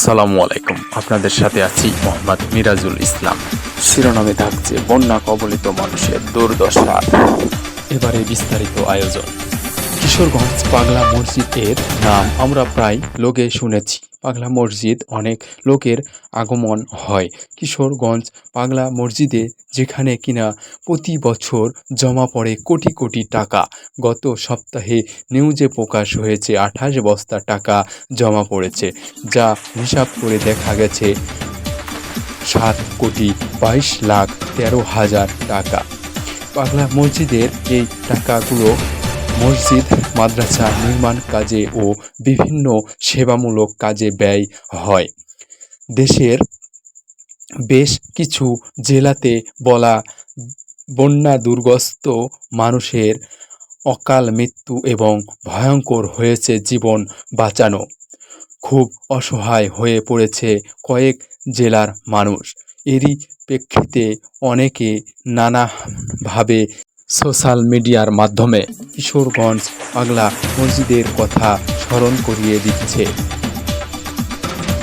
আসসালামু আলাইকুম। আপনাদের সাথে আছি মোহাম্মদ মিরাজুল ইসলাম। শিরোনামে থাকছে বন্যা কবলিত মানুষের দুর্দশা। এবারে বিস্তারিত আয়োজন। কিশোরগঞ্জ পাগলা মসজিদের নাম আমরা প্রায় লোকে শুনেছি। পাগলা মসজিদ অনেক লোকের আগমন হয়। কিশোরগঞ্জ পাগলা মসজিদে যেখানে কিনা প্রতি বছর জমা পড়ে কোটি কোটি টাকা। গত সপ্তাহে নিউজে প্রকাশ হয়েছে আঠাশ বস্তা টাকা জমা পড়েছে, যা হিসাব করে দেখা গেছে সাত কোটি বাইশ লাখ তেরো হাজার টাকা। পাগলা মসজিদের এই টাকাগুলো মসজিদ, মাদ্রাসা, নির্মাণ কাজে ও বিভিন্ন সেবামূলক কাজে ব্যয় হয়। দেশের বেশ কিছু জেলাতে বলা, বন্যা দুর্গস্ত মানুষের অকাল মৃত্যু এবং ভয়ঙ্কর হয়েছে জীবন বাঁচানো। খুব অসহায় হয়ে পড়েছে কয়েক জেলার মানুষ। এরই প্রেক্ষিতে অনেকে নানাভাবে সোশ্যাল মিডিয়ার মাধ্যমে কিশোরগঞ্জ পাগলা মসজিদের কথা স্মরণ করিয়ে দিচ্ছে।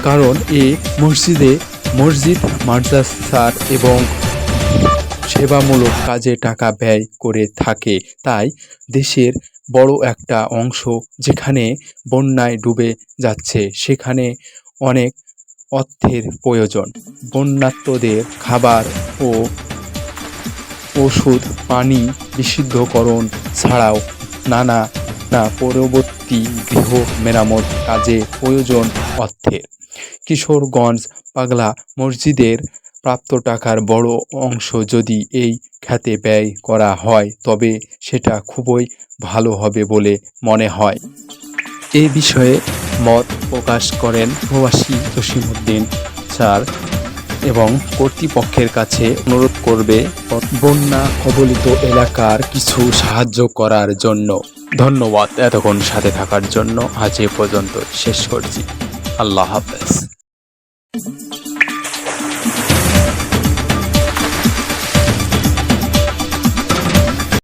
কারণ এই মসজিদে মসজিদ, মাদ্রাসার এবং সেবামূলক কাজে টাকা ব্যয় করে থাকে। তাই দেশের বড় একটা অংশ যেখানে বন্যায় ডুবে যাচ্ছে, সেখানে অনেক অর্থের প্রয়োজন। বন্যাত্মদের খাবার ও ওষুধ, পানি বিশুদ্ধকরণ ছাড়াও নানা, না, পরবর্তী গৃহ মেরামত কাজে প্রয়োজন অর্থের কিশোরগঞ্জ পাগলা মসজিদের প্রাপ্ত টাকার বড় অংশ যদি এই খাতে ব্যয় করা হয়, তবে সেটা খুবই ভালো হবে বলে মনে হয়। এ বিষয়ে মত প্রকাশ করেন প্রবাসী জসিমউদ্দিন স্যার। এবং কর্তৃপক্ষের কাছে অনুরোধ করবে বন্যা কবলিত এলাকার কিছু সাহায্য করার জন্য। ধন্যবাদ এতক্ষণ সাথে থাকার জন্য। আজ এ পর্যন্ত শেষ করছি। আল্লাহ হাফেজ।